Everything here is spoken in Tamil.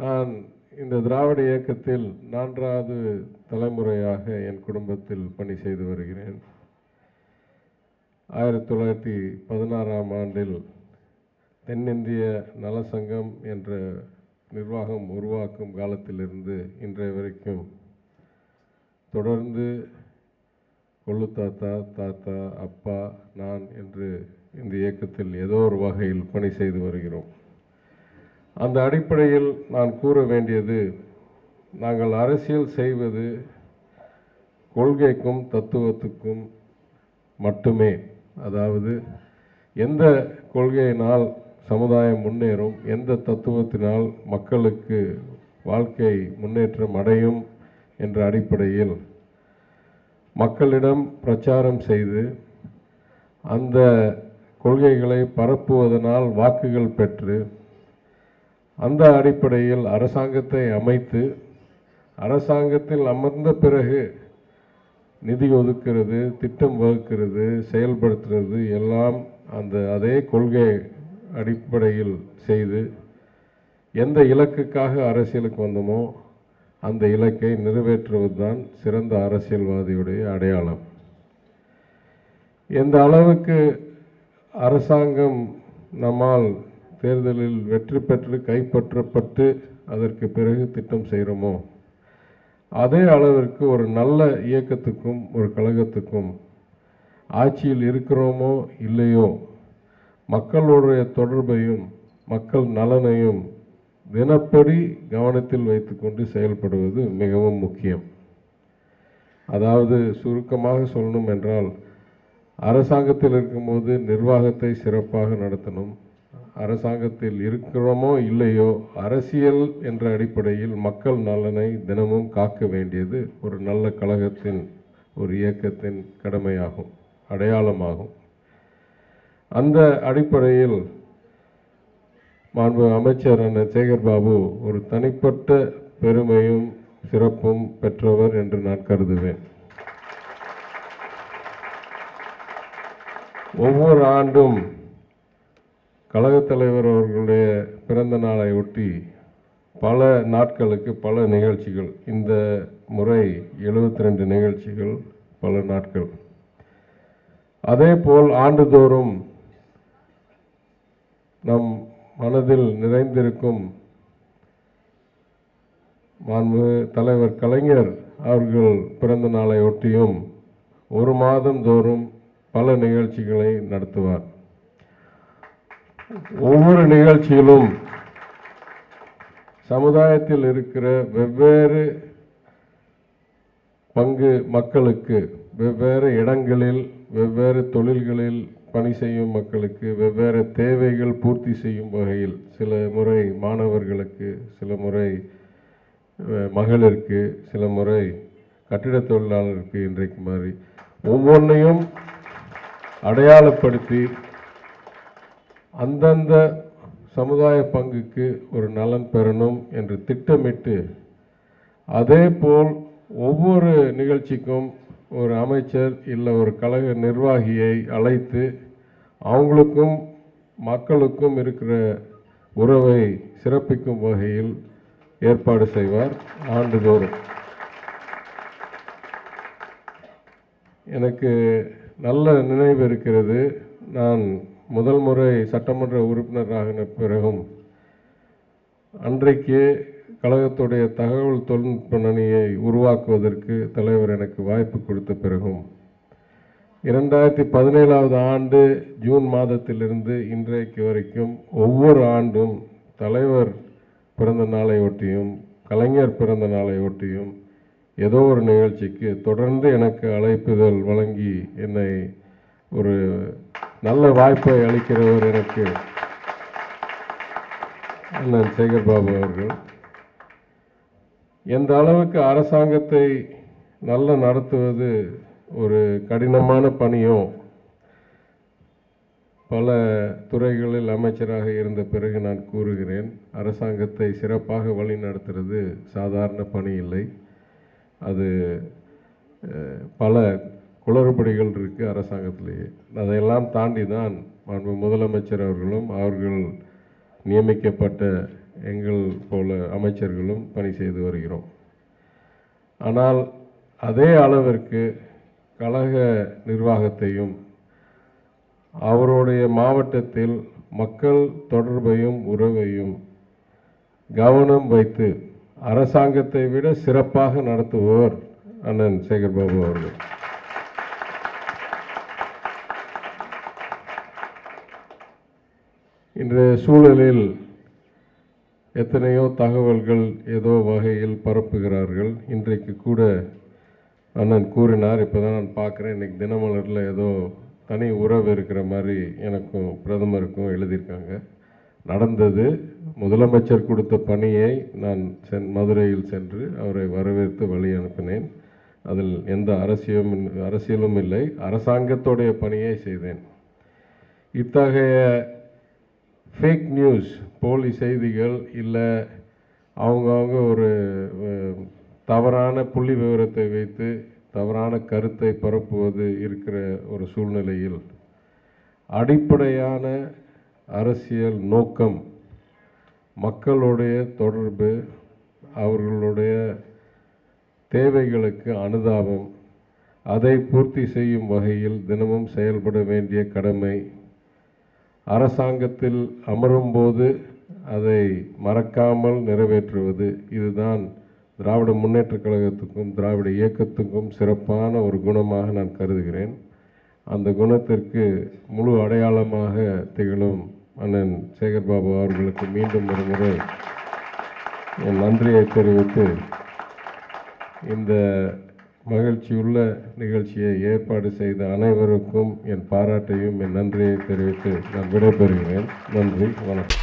நான் இந்த திராவிட இயக்கத்தில் நான்காவது தலைமுறையாக என் குடும்பத்தில் பணி செய்து வருகிறேன். ஆயிரத்தி தொள்ளாயிரத்தி பதினாறாம் ஆண்டில் தென்னிந்திய நலசங்கம் என்ற நிர்வாகம் உருவாக்கும் காலத்திலிருந்து இன்றைய வரைக்கும் தொடர்ந்து கொள்ளு தாத்தா தாத்தா அப்பா நான் என்று இந்த இயக்கத்தில் ஏதோ ஒரு வகையில் பணி செய்து வருகிறோம். அந்த அடிப்படையில் நான் கூற வேண்டியது நாங்கள் அரசியல் செய்வது கொள்கைக்கும் தத்துவத்துக்கும் மட்டுமே. அதாவது எந்த கொள்கையினால் சமுதாயம் முன்னேறும் எந்த தத்துவத்தினால் மக்களுக்கு வாழ்க்கை முன்னேற்றம் அடையும் என்ற அடிப்படையில் மக்களிடம் பிரச்சாரம் செய்து அந்த கொள்கைகளை பரப்புவதனால் வாக்குகள் பெற்று அந்த அடிப்படையில் அரசாங்கத்தை அமைத்து அரசாங்கத்தில் அமர்ந்த பிறகு நிதி ஒதுக்கிறது திட்டம் வகுக்கிறது செயல்படுத்துறது எல்லாம் அந்த அதே கொள்கை அடிப்படையில் செய்து எந்த இலக்குக்காக அரசியலுக்கு வந்தோமோ அந்த இலக்கை நிறைவேற்றுவதுதான் சிறந்த அரசியல்வாதியுடைய அடையாளம். எந்த அளவுக்கு அரசாங்கம் நம்மால் தேர்தலில் வெற்றி பெற்று கைப்பற்றப்பட்டு அதற்கு பிறகு திட்டம் செய்கிறோமோ? அதே அளவிற்கு ஒரு நல்ல இயக்கத்துக்கும் ஒரு கழகத்துக்கும் ஆட்சியில் இருக்கிறோமோ இல்லையோ? மக்களுடைய தொடர்பையும் மக்கள் நலனையும் தினப்படி கவனத்தில் வைத்துக்கொண்டு செயல்படுவது மிகவும் முக்கியம். அதாவது சுருக்கமாக சொல்லணும் என்றால் அரசாங்கத்தில் இருக்கும்போது நிர்வாகத்தை சிறப்பாக நடத்தணும். அரசாங்கத்தில் இருக்கிறோமோ இல்லையோ அரசியல் என்ற அடிப்படையில் மக்கள் நலனை தினமும் காக்க வேண்டியது ஒரு நல்ல கழகத்தின் ஒரு இயக்கத்தின் கடமையாகும் அடையாளமாகும். அந்த அடிப்படையில் மாண்பு அமைச்சர் அண்ணன் சேகர் பாபு ஒரு தனிப்பட்ட பெருமையும் சிறப்பும் பெற்றவர் என்று நான் கருதுவேன். ஒவ்வொரு ஆண்டும் கழகத் தலைவர் அவர்களுடைய பிறந்த நாளை ஒட்டி பல நாட்களுக்கு பல நிகழ்ச்சிகள் இந்த முறை எழுபத்தி ரெண்டு நிகழ்ச்சிகள் பல நாட்கள். அதே போல் ஆண்டுதோறும் நம் மனதில் நிறைந்திருக்கும் மாண்பு தலைவர் கலைஞர் அவர்கள் பிறந்த நாளை ஒட்டியும் ஒரு மாதம் தோறும் பல நிகழ்ச்சிகளை நடத்துவார். ஒவ்வொரு நிகழ்ச்சியிலும் சமுதாயத்தில் இருக்கிற வெவ்வேறு பங்கு மக்களுக்கு வெவ்வேறு இடங்களில் வெவ்வேறு தொழில்களில் பணி செய்யும் மக்களுக்கு வெவ்வேறு தேவைகள் பூர்த்தி செய்யும் வகையில் சில முறை மாணவர்களுக்கு சில முறை மகளிருக்கு சில முறை கட்டிட தொழிலாளருக்கு இன்றைக்கு மாதிரி ஒவ்வொன்றையும் அடையாளப்படுத்தி அந்தந்த சமுதாய பங்குக்கு ஒரு நலன் பெறணும் என்று திட்டமிட்டு அதே போல் ஒவ்வொரு நிகழ்ச்சிக்கும் ஒரு அமைச்சர் இல்லை ஒரு கழக நிர்வாகியை அழைத்து அவங்களுக்கும் மக்களுக்கும் இருக்கிற உறவை சிறப்பிக்கும் வகையில் ஏற்பாடு செய்வார் ஆண்டுதோறும். எனக்கு நல்ல நினைவு இருக்கிறது. நான் முதல் முறை சட்டமன்ற உறுப்பினராகின பிறகும் அன்றைக்கு கழகத்துடைய தகவல் தொழில்நுட்ப அணியை உருவாக்குவதற்கு தலைவர் எனக்கு வாய்ப்பு கொடுத்த பிறகும் இரண்டாயிரத்தி பதினேழாவது ஆண்டு ஜூன் மாதத்திலிருந்து இன்றைக்கு வரைக்கும் ஒவ்வொரு ஆண்டும் தலைவர் பிறந்த நாளை ஒட்டியும் கலைஞர் பிறந்த நாளை ஒட்டியும் ஏதோ ஒரு நிகழ்ச்சிக்கு தொடர்ந்து எனக்கு அழைப்புதல் வழங்கி என்னை ஒரு நல்ல வாய்ப்பை அளிக்கிறவர் எனக்கு அண்ணன் சேகர் பாபு அவர்கள். எந்த அளவுக்கு அரசாங்கத்தை நல்ல நடத்துவது ஒரு கடினமான பணியோ பல துறைகளில் அமைச்சராக இருந்த பிறகு நான் கூறுகிறேன் அரசாங்கத்தை சிறப்பாக வழிநடத்துறது சாதாரண பணி இல்லை. அது பல குளறுபடிகள் இருக்குது அரசாங்கத்திலேயே. அதையெல்லாம் தாண்டி தான் மாண்பு முதலமைச்சர் அவர்களும் அவர்கள் நியமிக்கப்பட்ட எங்கள் போல அமைச்சர்களும் பணி செய்து வருகிறோம். ஆனால் அதே அளவிற்கு கழக நிர்வாகத்தையும் அவருடைய மாவட்டத்தில் மக்கள் தொடர்பையும் உறவையும் கவனம் வைத்து அரசாங்கத்தை விட சிறப்பாக நடத்துபவர் அண்ணன் சேகர்பாபு அவர்கள். இன்றைய சூழலில் எத்தனையோ தகவல்கள் ஏதோ வகையில் பரப்புகிறார்கள். இன்றைக்கு கூட அண்ணன் கூறினார் இப்போ தான் நான் பார்க்குறேன். இன்னைக்கு தினமலரில் ஏதோ தனி உறவு இருக்கிற மாதிரி எனக்கும் பிரதமருக்கும் எழுதியிருக்காங்க. நடந்தது. முதலமைச்சர் கொடுத்த பணியை நான் சென் மதுரையில் சென்று அவரை வரவேற்று வழி அனுப்பினேன். அதில் எந்த அரசியலும் அரசியலும் இல்லை. அரசாங்கத்துடைய பணியை செய்தேன். இத்தகைய ஃபேக் நியூஸ் போலி செய்திகள் இல்லை அவங்கவுங்க ஒரு தவறான புள்ளி விவரத்தை வைத்து தவறான கருத்தை பரப்புவது இருக்கிற ஒரு சூழ்நிலையில் அடிப்படையான அரசியல் நோக்கம் மக்களுடைய தொடர்பு அவர்களுடைய தேவைகளுக்கு அனுதாபம் அதை பூர்த்தி செய்யும் வகையில் தினமும் செயல்பட வேண்டிய கடமை அரசாங்கத்தில் அமரும்போது அதை மறக்காமல் நிறைவேற்றுவது. இதுதான் திராவிட முன்னேற்றக் கழகத்துக்கும் திராவிட இயக்கத்துக்கும் சிறப்பான ஒரு குணமாக நான் கருதுகிறேன். அந்த குணத்திற்கு முழு அடையாளமாக திகழும் அண்ணன் சேகர்பாபு அவர்களுக்கு மீண்டும் ஒரு முறை என் நன்றியை தெரிவித்து இந்த மகிழ்ச்சியுள்ள நிகழ்ச்சியை ஏற்பாடு செய்த அனைவருக்கும் என் பாராட்டையும் என் நன்றியை தெரிவித்து நான் விடைபெறுகிறேன். நன்றி வணக்கம்.